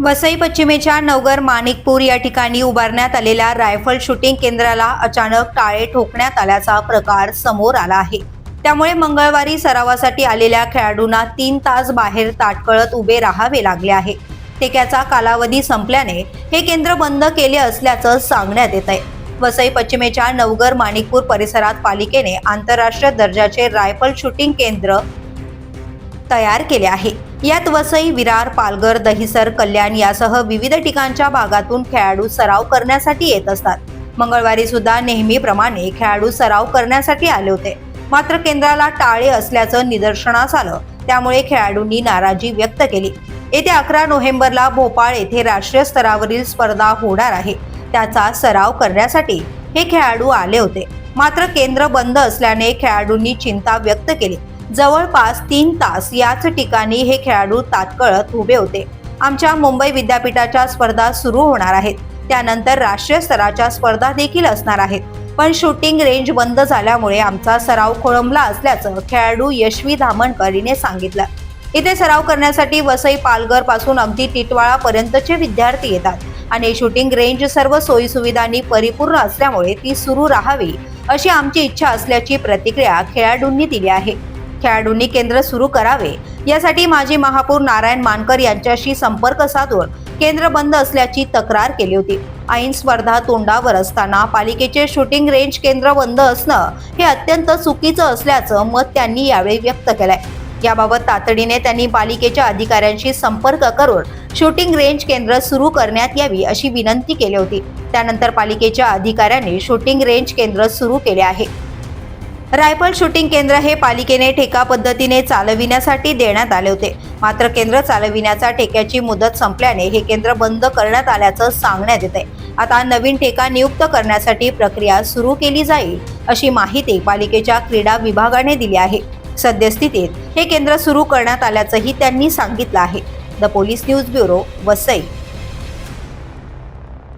वसई पश्चिमेच्या नवगर माणिकपूर या ठिकाणी उभारण्यात आलेल्या रायफल शूटिंग केंद्राला अचानक टाळे ठोकण्यात आल्याचा प्रकार समोर आला आहे. त्यामुळे मंगळवारी सरावासाठी आलेल्या खेळाडूंना तीन तास बाहेर ताटकळत उभे राहावे लागले आहे. टेक्याचा कालावधी संपल्याने हे केंद्र बंद केले असल्याचं सांगण्यात येत आहे. वसई पश्चिमेच्या नवगर माणिकपूर परिसरात पालिकेने आंतरराष्ट्रीय दर्जाचे रायफल शूटिंग केंद्र तयार केले आहे. यात वसई विरार पालघर दहिसर कल्याण यासह विविध ठिकाणच्या भागातून खेळाडू सराव करण्यासाठी येत असतात. मंगळवारी सुद्धा नेहमीप्रमाणे खेळाडू सराव करण्यासाठी आले होते. मात्र केंद्राला टाळे असल्याचं निदर्शनास आलं. त्यामुळे खेळाडूंनी नाराजी व्यक्त केली. येत्या अकरा नोव्हेंबरला भोपाळ येथे राष्ट्रीय स्तरावरील स्पर्धा होणार आहे. त्याचा सराव करण्यासाठी हे खेळाडू आले होते. मात्र केंद्र बंद असल्याने खेळाडूंनी चिंता व्यक्त केली. जवळपास तीन तास याच ठिकाणी हे खेळाडू तात्कळत उभे होते. आमच्या मुंबई विद्यापीठाच्या स्पर्धा सुरू होणार आहेत. त्यानंतर राष्ट्रीय स्तराच्या स्पर्धा देखील असणार आहेत. पण शूटिंग रेंज बंद झाल्यामुळे आमचा सराव खोळंबला असल्याचं खेळाडू यशवी धामणकरीने सांगितलं. इथे सराव करण्यासाठी वसई पालघरपासून अगदी टिटवाळा पर्यंतचे विद्यार्थी येतात आणि शूटिंग रेंज सर्व सोयी सुविधांनी परिपूर्ण असल्यामुळे ती सुरू राहावी अशी आमची इच्छा असल्याची प्रतिक्रिया खेळाडूंनी दिली आहे. खेळाडूंनी केंद्र सुरू करावे. यासाठी माजी महापौर नारायण मानकर यांच्याशी संपर्क साधून केंद्र बंद असल्याची तक्रार केली होती. ऐन स्पर्धा तोंडावर असताना पालिकेचे शूटिंग रेंज केंद्र बंद असणं हे अत्यंत चुकीचं असल्याचं मत त्यांनी यावेळी व्यक्त केलंय. याबाबत तातडीने त्यांनी पालिकेच्या अधिकाऱ्यांशी संपर्क करून शूटिंग रेंज केंद्र सुरू करण्यात यावी अशी विनंती केली होती. त्यानंतर पालिकेच्या अधिकाऱ्यांनी शूटिंग रेंज केंद्र सुरू केले आहे. रायफल शूटिंग केंद्र हे पालिकेने ठेका पद्धतीने चालविण्यासाठी देण्यात आले होते. मात्र केंद्र चालविण्याचा ठेक्याची मुदत संपल्याने हे केंद्र बंद करण्यात आल्याचं सांगण्यात येत आहे आता नवीन ठेका नियुक्त करण्यासाठी प्रक्रिया सुरू केली जाईल अशी माहिती पालिकेच्या क्रीडा विभागाने दिली आहे. सद्यस्थितीत हे केंद्र सुरू करण्यात आल्याचंही त्यांनी सांगितलं आहे. The police news bureau Vasai.